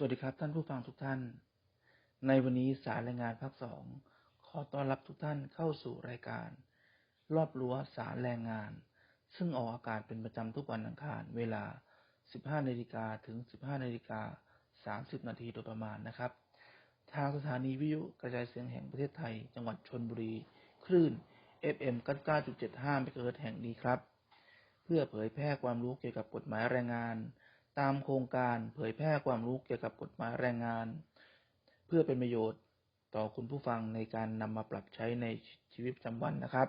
สวัสดีครับท่านผู้ฟังทุกท่าน ในวันนี้สารรายงานภาคสองขอต้อนรับทุกท่านเข้าสู่รายการ รอบรั้วสารแรงงาน ซึ่งออกอากาศเป็นประจำทุกวันอังคาร เวลา 15นาฬิกาถึง 15นาฬิกา30นาทีโดยประมาณนะครับ ทางสถานีวิทยุกระจายเสียงแห่งประเทศไทย จังหวัดชนบุรี คลื่น FM 99.75เมกะเฮิรตซ์แห่งนี้ครับ เพื่อเผยแพร่ความรู้เกี่ยวกับกฎหมายแรงงาน ตามโครงการเผยแพร่ความรู้เกี่ยวกับกฎหมายแรงงาน เพื่อเป็นประโยชน์ต่อคุณผู้ฟังในการนำมาปรับใช้ในชีวิตประจำวันนะครับ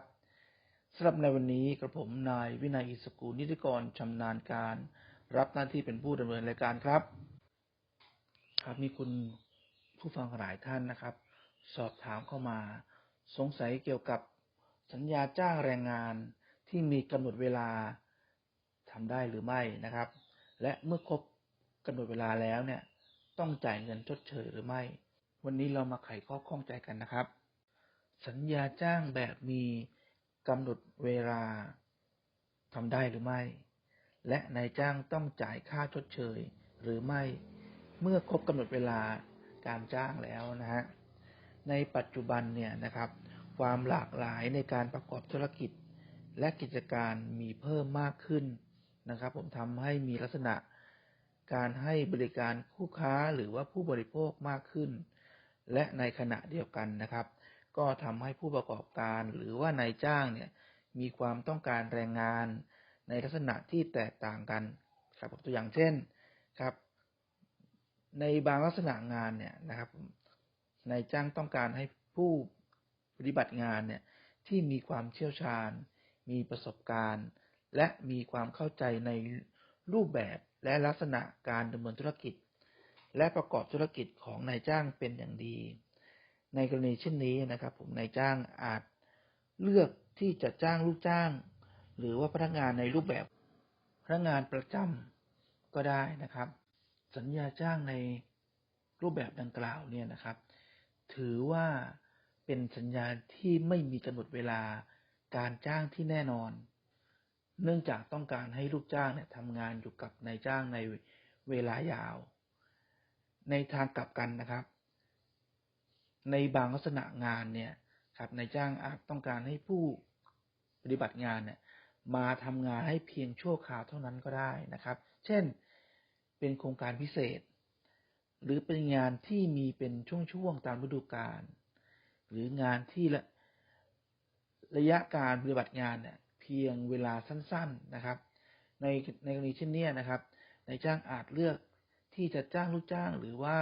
สำหรับในวันนี้กระผมนายวินัยอิสกูลนิติกรชำนาญการ รับหน้าที่เป็นผู้ดำเนินรายการครับ ครับมีคุณผู้ฟังหลายท่านนะครับ สอบถามเข้ามา สงสัยเกี่ยวกับสัญญาจ้างแรงงานที่มีกำหนดเวลาทำได้หรือไม่นะครับ และเมื่อครบกำหนดเวลาแล้วเนี่ย ต้องจ่ายเงินชดเชยหรือไม่ วันนี้เรามาไขข้อข้องใจกันนะครับ สัญญาจ้างแบบมีกำหนดเวลาทำได้หรือไม่ และนายจ้างต้องจ่ายค่าชดเชยหรือไม่ เมื่อครบกำหนดเวลาการจ้างแล้วนะฮะ ในปัจจุบันเนี่ยนะครับ ความหลากหลายในการประกอบธุรกิจและกิจการมีเพิ่มมากขึ้น นะครับ ผมทำให้มีลักษณะการให้บริการคู่ค้าหรือว่าผู้บริโภคมากขึ้น และในขณะเดียวกันนะครับ ก็ทำให้ผู้ประกอบการหรือว่านายจ้างเนี่ยมีความต้องการแรงงาน ในลักษณะที่แตกต่างกันครับตัวอย่างเช่นครับ ในบางลักษณะงานเนี่ยนะครับนายจ้างต้องการให้ผู้ปฏิบัติงานเนี่ยที่มีความเชี่ยวชาญ มีประสบการณ์ และมีความเข้าใจในรูปแบบและลักษณะการดำเนินธุรกิจ และประกอบธุรกิจของนายจ้างเป็นอย่างดี ในกรณีเช่นนี้นะครับ ผมนายจ้างอาจเลือกที่จะจ้างลูกจ้าง หรือว่าพนักงานในรูปแบบพนักงานประจำก็ได้นะครับ สัญญาจ้างในรูปแบบดังกล่าวเนี่ยนะครับ ถือว่าเป็นสัญญาที่ไม่มีกำหนดเวลาการจ้างที่แน่นอน เนื่องจากต้องการให้ลูกจ้างเนี่ยทำงานอยู่กับนายจ้างในเวลายาว ในทางกลับกันนะครับ ในบางลักษณะงานเนี่ยครับนายจ้างอาจต้องการให้ผู้ปฏิบัติงานเนี่ยมาทำงานให้เพียงชั่วคราวเท่านั้นก็ได้นะครับ เช่น เป็นโครงการพิเศษ หรือเป็นงานที่มีเป็นช่วงๆตามฤดูกาล หรืองานที่ละระยะการปฏิบัติงานเนี่ย พียงเวลาสั้น ๆนะครับ ในในกรณีเช่นนี้นะครับนายจ้างอาจเลือกที่จะจ้างลูกจ้างหรือว่า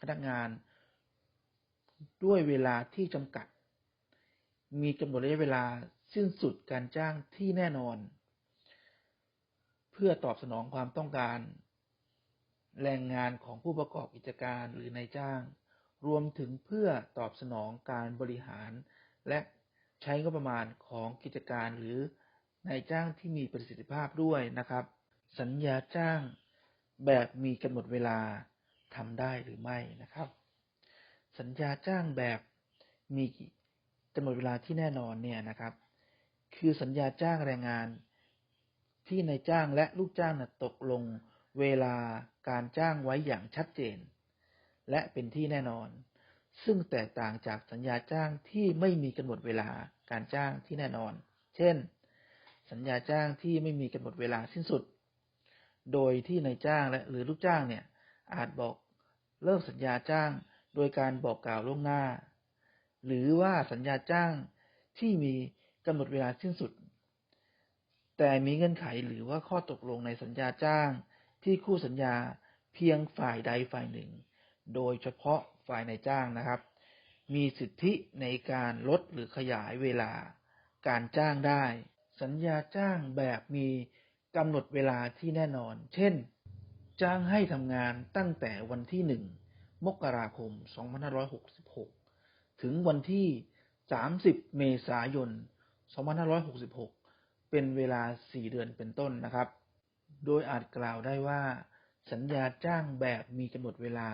พนักงาน ด้วยเวลาที่จำกัด มีกำหนดระยะเวลาสิ้นสุดการจ้างที่แน่นอน เพื่อตอบสนองความต้องการ แรงงานของผู้ประกอบกิจการหรือนายจ้าง รวมถึงเพื่อตอบสนองการบริหารและ ใช้งบประมาณของกิจการหรือนายจ้างที่มีประสิทธิภาพด้วยนะครับ สัญญาจ้างแบบมีกำหนดเวลาทำได้หรือไม่นะครับ สัญญาจ้างแบบมีกำหนดเวลาที่แน่นอนเนี่ยนะครับ คือสัญญาจ้างแรงงานที่นายจ้างและลูกจ้างนะตกลงเวลาการจ้างไว้อย่างชัดเจน และเป็นที่แน่นอน ซึ่งแตกต่างจากสัญญาจ้างที่ไม่มีกำหนดเวลาการจ้างที่แน่นอน เช่น สัญญาจ้างที่ไม่มีกำหนดเวลาสิ้นสุด โดยที่นายจ้างและหรือลูกจ้างเนี่ย อาจบอกเลิกสัญญาจ้างโดยการบอกกล่าวล่วงหน้า หรือว่าสัญญาจ้างที่มีกำหนดเวลาสิ้นสุด แต่มีเงื่อนไขหรือว่าข้อตกลงในสัญญาจ้างที่คู่สัญญาเพียงฝ่ายใดฝ่ายหนึ่ง โดยเฉพาะ ฝ่ายนายจ้างนะครับ มีสิทธิในการลดหรือขยายเวลาการจ้างได้ สัญญาจ้างแบบมีกำหนดเวลาที่แน่นอน เช่น จ้างให้ทำงานตั้งแต่วันที่หนึ่งมกราคม 2566 ถึงวันที่ 30 เมษายน 2566 เป็นเวลา 4 เดือนเป็นต้นนะครับ โดยอาจกล่าวได้ว่า สัญญาจ้างแบบมีกำหนดเวลา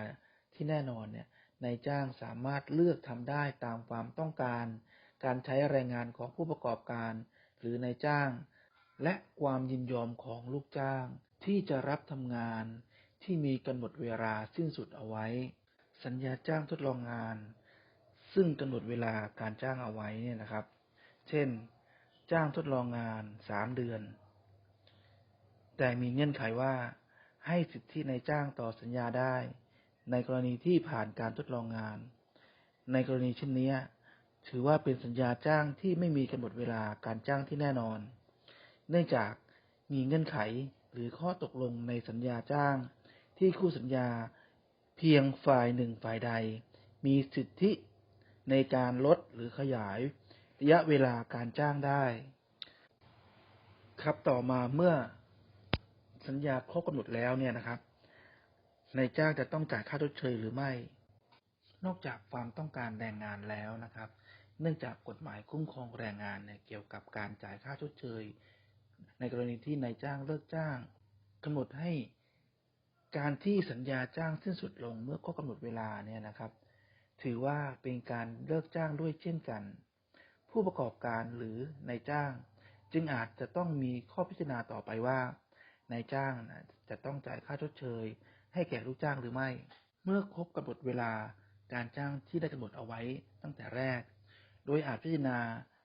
ที่แน่นอนเนี่ย นายจ้างสามารถเลือกทำได้ตามความต้องการ การใช้แรงงานของผู้ประกอบการ หรือนายจ้าง และความยินยอมของลูกจ้าง ที่จะรับทำงานที่มีกำหนดเวลาสิ้นสุดเอาไว้ สัญญาจ้างทดลองงาน ซึ่งกำหนดเวลาการจ้างเอาไว้เนี่ยนะครับ เช่น จ้างทดลองงานสามเดือน แต่มีเงื่อนไขว่าให้สิทธิในจ้างต่อสัญญาได้ ในกรณีที่ผ่านการทดลองงาน ในกรณีเช่นนี้ ถือว่าเป็นสัญญาจ้างที่ไม่มีกำหนดเวลาการจ้างที่แน่นอน เนื่องจากมีเงื่อนไขหรือข้อตกลงในสัญญาจ้าง ที่คู่สัญญาเพียงฝ่ายหนึ่งฝ่ายใด มีสิทธิในการลดหรือขยาย ระยะเวลาการจ้างได้ ครับต่อมาเมื่อสัญญาครบกำหนดแล้วเนี่ยนะครับ นายจ้างจะต้องจ่ายค่าชดเชยหรือไม่ นอกจากความต้องการแรงงานแล้วนะครับ เนื่องจากกฎหมายคุ้มครองแรงงานเนี่ยเกี่ยวกับการจ่ายค่าชดเชย ในกรณีที่นายจ้างเลิกจ้างกำหนดให้การที่สัญญาจ้างสิ้นสุดลงเมื่อครบกำหนดเวลาเนี่ยนะครับ ถือว่าเป็นการเลิกจ้างด้วยเช่นกัน ผู้ประกอบการหรือนายจ้าง จึงอาจจะต้องมีข้อพิจารณาต่อไปว่านายจ้างจะต้องจ่ายค่าชดเชย ให้แก่ลูกจ้างหรือไม่ เมื่อครบกำหนดเวลาการจ้างที่ได้กำหนดเอาไว้ตั้งแต่แรก โดยอาจพิจารณา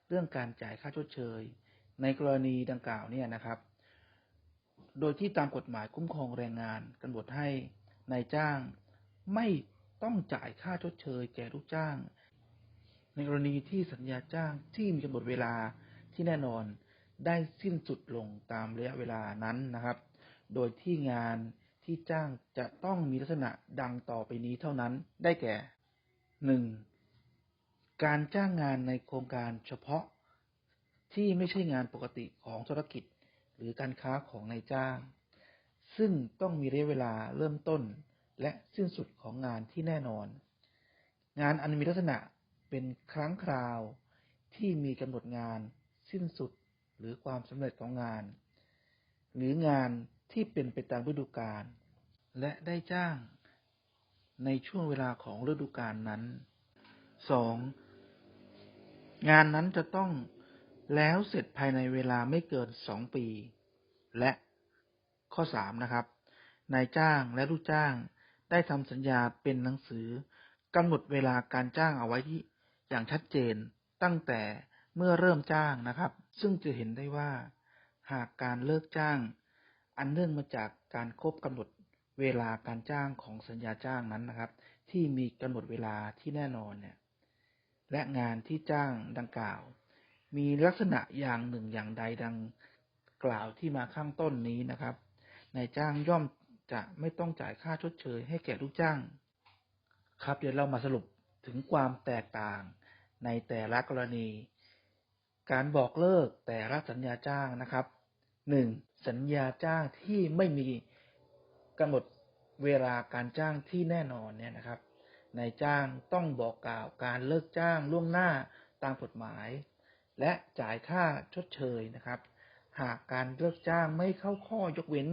เรื่องการจ่ายค่าชดเชย ในกรณีดังกล่าวเนี่ยนะครับ โดยที่ตามกฎหมายคุ้มครองแรงงานกำหนดให้นายจ้างไม่ต้องจ่ายค่าชดเชย แก่ลูกจ้าง ในกรณีที่สัญญาจ้างที่มีกำหนดเวลาที่แน่นอนได้สิ้นสุดลงตามระยะเวลานั้นนะครับ โดยที่งาน ที่จ้างจะต้องมีลักษณะดังต่อไปนี้เท่านั้น ได้แก่หนึ่งการจ้างงานในโครงการเฉพาะ ที่ไม่ใช่งานปกติของธุรกิจ หรือการค้าของนายจ้าง ซึ่งต้องมีระยะเวลาเริ่มต้น และสิ้นสุดของงานที่แน่นอน งานอันมีลักษณะเป็นครั้งคราวที่มีกำหนดงานสิ้นสุดหรือความสำเร็จของงาน หรืองาน ที่เป็นไปตามฤดูกาลและได้จ้างในช่วงเวลาของฤดูกาลนั้น 2. งานนั้นจะต้องแล้วเสร็จภายในเวลาไม่เกินสองปี และข้อ3นะครับ นายจ้างและลูกจ้างได้ทำสัญญาเป็นหนังสือกำหนดเวลาการจ้างเอาไว้ที่อย่างชัดเจนตั้งแต่เมื่อเริ่มจ้างนะครับ ซึ่งจะเห็นได้ว่า หากการเลิกจ้าง อันเนื่องมาจากการครบกำหนดเวลาการจ้างของสัญญาจ้างนั้นนะครับ ที่มีกำหนดเวลาที่แน่นอนเนี่ยและงานที่จ้างดังกล่าว มีลักษณะอย่างหนึ่งอย่างใดดังกล่าวที่มาข้างต้นนี้นะครับนายจ้างย่อมจะไม่ต้องจ่ายค่าชดเชย ให้แก่ลูกจ้าง ครับเดี๋ยวเรามาสรุปถึงความแตกต่างในแต่ละกรณี การบอกเลิกแต่ละสัญญาจ้างนะครับ หนึ่งสัญญาจ้างที่ไม่มีกำหนดเวลาการจ้างที่แน่นอนเนี่ยนะครับนายจ้างต้องบอกกล่าวการเลิกจ้างล่วงหน้าตามกฎหมาย และจ่ายค่าชดเชยนะครับ หากการเลิกจ้างไม่เข้าข้อยกเว้น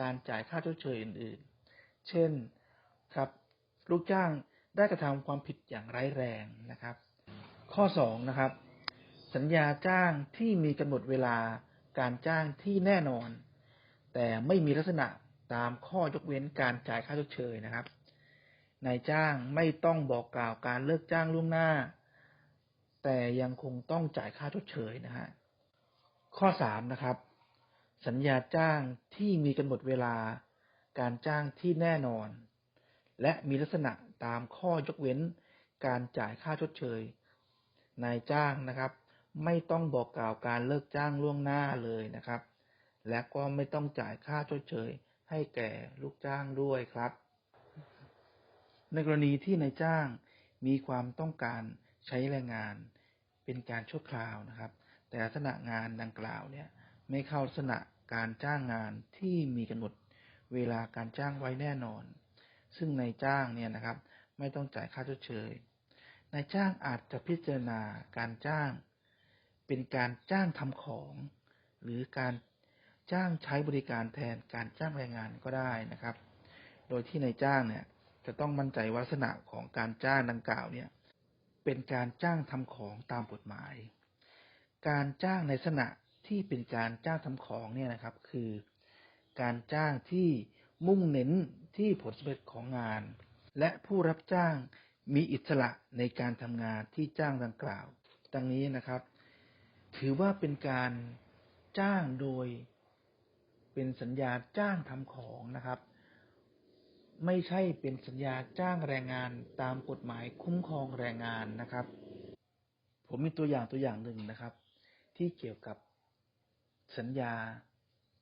การจ่ายค่าชดเชยอื่นๆ เช่นครับ ลูกจ้างได้กระทำความผิดอย่างร้ายแรงนะครับ ข้อ2นะครับ สัญญาจ้างที่มีกำหนดเวลา การจ้างที่แน่นอน แต่ไม่มีลักษณะตามข้อยกเว้นการจ่ายค่าชดเชยนะครับนายจ้างไม่ต้องบอกกล่าวการเลิกจ้างล่วงหน้า แต่ยังคงต้องจ่ายค่าชดเชยนะฮะข้อสามนะครับ สัญญาจ้างที่มีกำหนดเวลา การจ้างที่แน่นอน และมีลักษณะตามข้อยกเว้น การจ่ายค่าชดเชย นายจ้างนะครับ ไม่ต้องบอกกล่าวการเลิกจ้างล่วงหน้าเลยนะครับ และก็ไม่ต้องจ่ายค่าชดเชย ให้แก่ลูกจ้างด้วยครับ ในกรณีที่นายจ้างมีความต้องการใช้แรงงานเป็นการชั่วคราวนะครับ แต่ลักษณะงานดังกล่าวเนี่ยไม่เข้าลักษณะการจ้างงานที่มีกำหนดเวลาการจ้างไว้แน่นอน ซึ่งนายจ้างเนี่ยนะครับ ไม่ต้องจ่ายค่าชดเชยนายจ้างอาจจะพิจารณาการจ้าง เป็นการจ้างทำของ หรือการจ้างใช้บริการแทนการจ้างแรงงานก็ได้นะครับ โดยที่นายจ้างเนี่ยจะต้องมั่นใจวัฒนะของการจ้างดังกล่าวเนี่ย เป็นการจ้างทำของตามกฎหมาย การจ้างในลักษณะที่เป็นการจ้างทำของเนี่ยนะครับ คือ การจ้างที่มุ่งเน้นที่ผลสำเร็จของงาน และผู้รับจ้างมีอิสระในการทำงานที่จ้างดังกล่าว ดังนี้นะครับ ถือว่าเป็นการจ้างโดยเป็นสัญญาจ้างทำของนะครับ ไม่ใช่เป็นสัญญาจ้างแรงงานตามกฎหมายคุ้มครองแรงงานนะครับ ผมมีตัวอย่างตัวอย่างหนึ่งนะครับ ที่เกี่ยวกับสัญญา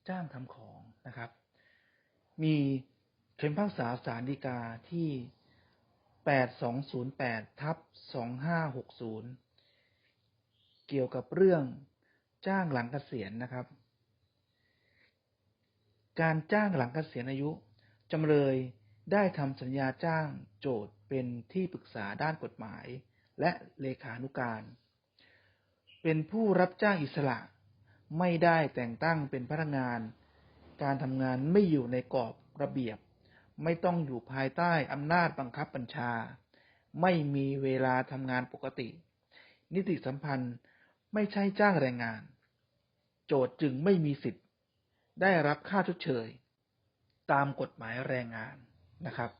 จ้างทำของนะครับ มีคำพิพากษาศาลฎีกาที่ 8208ทับ2560 เกี่ยวกับเรื่องจ้างหลังเกษียณนะครับ การจ้างหลังเกษียณอายุจำเลยได้ทำสัญญาจ้างโจทย์เป็นที่ปรึกษาด้านกฎหมาย และเลขานุการ เป็นผู้รับจ้างอิสระ ไม่ได้แต่งตั้งเป็นพนักงาน การทำงานไม่อยู่ในกรอบระเบียบ ไม่ต้องอยู่ภายใต้อำนาจบังคับบัญชา ไม่มีเวลาทำงานปกติ นิติสัมพันธ์ ไม่ใช่จ้างแรงงาน โจทย์จึงไม่มีสิทธิ์ ได้รับค่าชดเชย ตามกฎหมายแรงงานนะครับ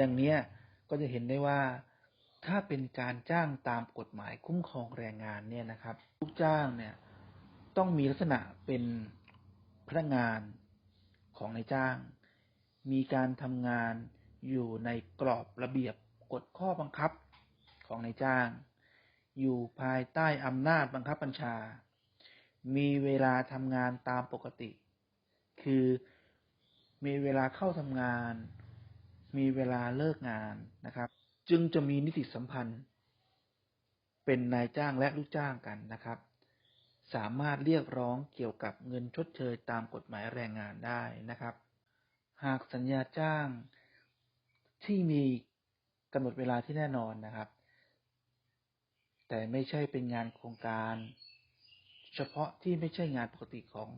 ดังนี้ก็จะเห็นได้ว่าถ้าเป็นการจ้างตามกฎหมายคุ้มครองแรงงานเนี่ยนะครับลูกจ้างเนี่ยต้องมีลักษณะเป็นพนักงานของนายจ้าง มีการทำงานอยู่ในกรอบระเบียบกฎข้อบังคับของนายจ้าง อยู่ภายใต้อำนาจบังคับบัญชา มีเวลาทำงานตามปกติ คือมีเวลาเข้าทำงาน มีเวลาเลิกงานนะครับ จึงจะมีนิติสัมพันธ์ เป็นนายจ้างและลูกจ้างกันนะครับ สามารถเรียกร้องเกี่ยวกับเงินชดเชยตามกฎหมายแรงงานได้นะครับ หากสัญญาจ้างที่มีกำหนดเวลาที่แน่นอนนะครับ แต่ไม่ใช่เป็นงานโครงการ เฉพาะที่ไม่ใช่งานปกติของ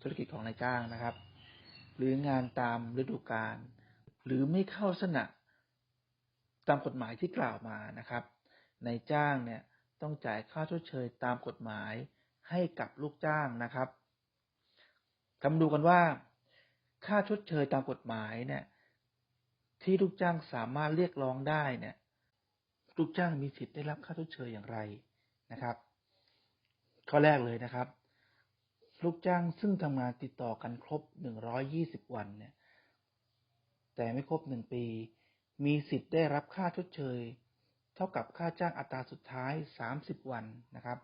ธุรกิจของนายจ้างนะครับ หรืองานตามฤดูกาลหรือไม่เข้าลักษณะตามกฎหมายที่กล่าวมานะครับนายจ้างเนี่ยต้องจ่ายค่าชดเชยตามกฎหมายให้กับลูกจ้างนะครับคำดูกันว่า ค่าชดเชยตามกฎหมายเนี่ยที่ลูกจ้างสามารถเรียกร้องได้เนี่ย ลูกจ้างมีสิทธิ์ได้รับค่าชดเชยอย่างไรนะครับ ข้อแรกเลยนะครับ ลูกจ้างซึ่งทำงานติดต่อกันครบ120วันเนี่ย แต่ไม่ครบหนึ่งปี มีสิทธิ์ได้รับค่าชดเชย เท่ากับค่าจ้างอัตราสุดท้าย30วันนะครับ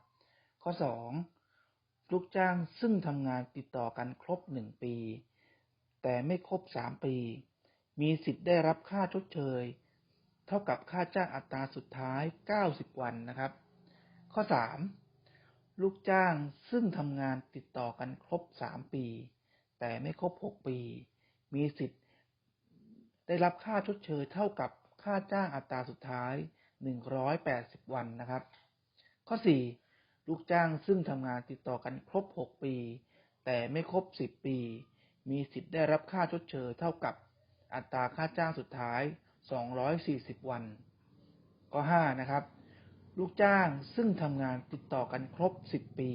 ข้อ2ลูกจ้างซึ่งทำงานติดต่อกันครบ1ปี แต่ไม่ครบ3ปี มีสิทธิ์ได้รับค่าชดเชย เท่ากับค่าจ้างอัตราสุดท้าย 90 วันนะครับ ข้อ 3 ลูกจ้างซึ่งทำงานติดต่อกันครบ 3 ปี แต่ไม่ครบ 6 ปี มีสิทธิ์ ได้รับค่าชดเชยเท่ากับค่าจ้างอัตราสุดท้าย 180 วันนะครับ ข้อ 4 ลูกจ้างซึ่งทำงานติดต่อกันครบ 6 ปี แต่ไม่ครบ 10 ปี มีสิทธิ์ได้รับค่าชดเชยเท่ากับอัตราค่าจ้างสุดท้าย 240วันข้อ5นะครับ ลูกจ้างซึ่งทำงานติดต่อกันครบ10ปี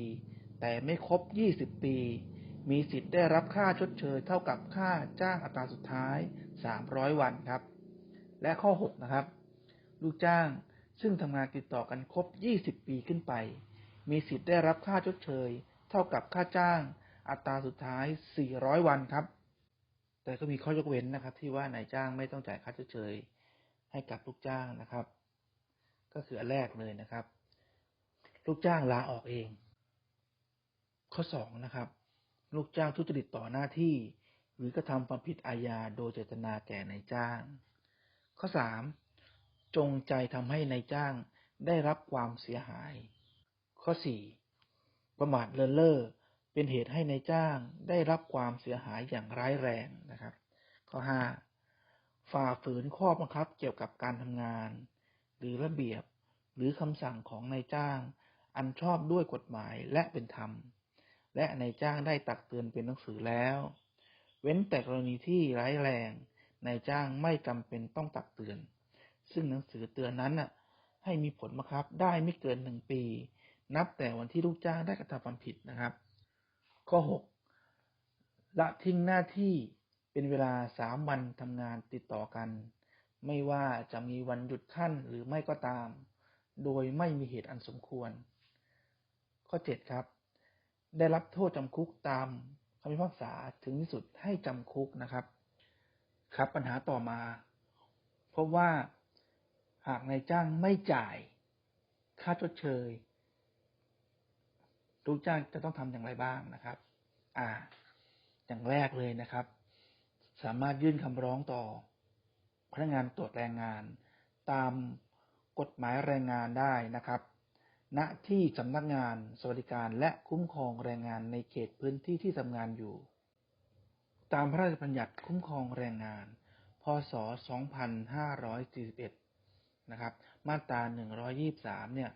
แต่ไม่ครบ20ปี มีสิทธิ์ได้รับค่าชดเชยเท่ากับค่าจ้างอัตราสุดท้าย300วันครับ และข้อ6นะครับ ลูกจ้างซึ่งทำงานติดต่อกันครบ20ปีขึ้นไป มีสิทธิ์ได้รับค่าชดเชย เท่ากับค่าจ้างอัตราสุดท้าย 400 วันครับ แต่ก็มีข้อยกเว้นนะครับ ที่ว่านายจ้างไม่ต้องจ่ายค่าชดเชยให้กับลูกจ้างนะครับ ก็คืออันแรกเลยนะครับ ลูกจ้างลาออกเอง ข้อ2นะครับ ลูกจ้างทุจริตต่อหน้าที่ หรือกระทำความผิดอาญาโดยเจตนาแก่นายจ้าง ข้อ3จงใจทำให้นายจ้างได้รับความเสียหาย ข้อ4ประมาทเลินเล่อ เป็นเหตุให้ในายจ้างได้รับความเสียหายอย่างร้ายแรงนะครับ ข้อ5ฝ่าฝืนข้อบังคับเกี่ยวกับการทำงาน หรือระเบียบหรือคำสั่งของนายจ้าง อันชอบด้วยกฎหมายและเป็นธรรม และนายจ้างได้ตักเตือนเป็นหนังสือแล้ว เว้นแต่กรณีที่ร้ายแรงนายจ้างไม่จำเป็นต้องตักเตือน ซึ่งหนังสือเตือนนั้นน่ะให้มีผลบังคับได้ไม่เกินหนึ่งปี นับแต่วันที่ลูกจ้างได้กระทำความผิดนะครับ ข้อ 6 ละทิ้งหน้าที่เป็นเวลาสามวันทำงานติดต่อกัน ไม่ว่าจะมีวันหยุดขั้นหรือไม่ก็ตาม โดยไม่มีเหตุอันสมควร ข้อ 7 ครับ ได้รับโทษจำคุกตามคำพิพากษาถึงที่สุดให้จำคุกนะครับ ครับปัญหาต่อมาพบว่าหากนายจ้างไม่จ่าย ค่าชดเชย ลูกจ้างจะต้องทำอย่างไรบ้างนะครับ อ่า อย่างแรกเลยนะครับ สามารถยื่นคำร้องต่อพนักงานตรวจแรงงาน ตามกฎหมายแรงงานได้นะครับ ณ ที่สำนักงานสวัสดิการและคุ้มครองแรงงานในเขตพื้นที่ที่ทำงานอยู่ ตามพระราชบัญญัติคุ้มครองแรงงาน พศ 2541 นะครับ มาตรา 123 เนี่ย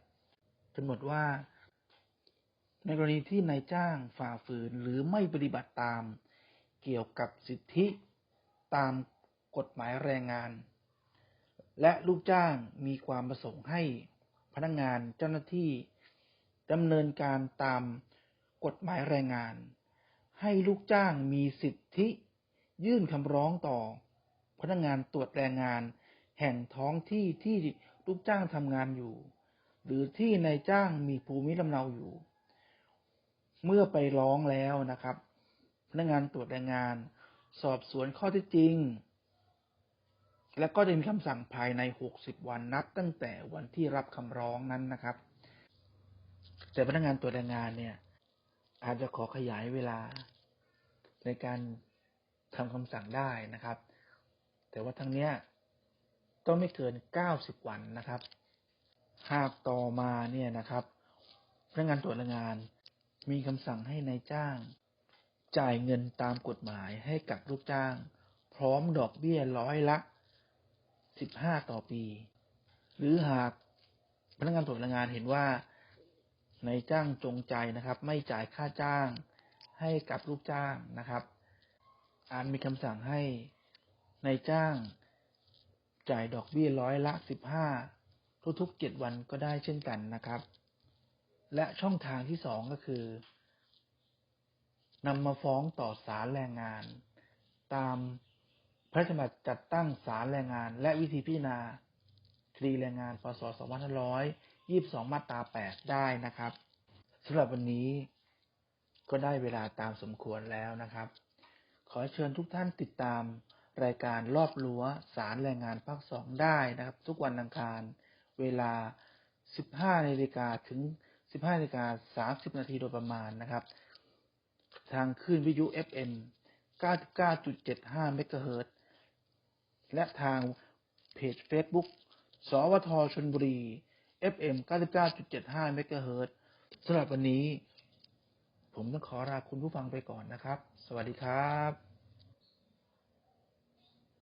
กำหนดว่า ในกรณีที่นายจ้างฝ่าฝืนหรือไม่ปฏิบัติตามเกี่ยวกับสิทธิตามกฎหมายแรงงาน และลูกจ้างมีความประสงค์ให้พนักงานเจ้าหน้าที่ดำเนินการตามกฎหมายแรงงาน ให้ลูกจ้างมีสิทธิ ยื่นคำร้องต่อ พนักงานตรวจแรงงาน แห่งท้องที่ที่ลูกจ้างทำงานอยู่ หรือที่นายจ้างมีภูมิลำเนาอยู่ เมื่อไปร้องแล้วนะครับพนักงานตรวจแรงงาน สอบสวนข้อท็จจริง และก็จะมีคำสั่งภายใน 60 วันนับตั้งแต่วันที่รับคำร้องนั้นนะครับ แต่พนักงานตรวจแรงงานเนี่ย อาจจะขอขยายเวลาในการทำคำสั่งได้นะครับ แต่ว่าทั้งเนี้ยต้องไม่เกิน 90 วันนะครับ หากต่อมาเนี่ยนะครับพนักงานตรวจแรงงาน มีคำสั่งให้ในายจ้าง จ่ายเงินตามกฎหมายให้กับลูกจ้าง พร้อมดอกเบี้ยร้อยละ 15 ต่อปี หรือหากพนักงานตรวจแรงงานเห็นว่านายจ้างจงใจนะครับ ไม่จ่ายค่าจ้างให้กับลูกจ้างนะครับอาจมีคำสั่งให้นายจ้าง จ่ายดอกเบี้ยร้อยละ 15 ทุกๆ 7 วันก็ได้เช่นกันนะครับ และช่องทางที่สองก็คือนำมาฟ้องต่อศาลแรงงาน ตามพระราชบัญญัติจัดตั้งศาลแรงงาน และวิธีพิจารณาคดีแรงงานพศ2522 มาตรา 8 ได้นะครับสำหรับวันนี้ก็ได้เวลาตามสมควรแล้วนะครับ ขอเชิญทุกท่านติดตามรายการรอบรั้วสารแรงงานภาคสองได้นะครับ ทุกวันอังคารเวลา 15นาฬิกาถึง 15นาฬิกา30 นาทีโดยประมาณนะครับ ทางคลื่นวิทยุ FM 99.75 เมกะเฮิรตซ์และทางเพจ Facebook สวทชนบุรี FM 99.75 เมกะเฮิรตซ์สำหรับวันนี้ ผมต้องขอลาคุณผู้ฟังไปก่อนนะครับ สวัสดีครับ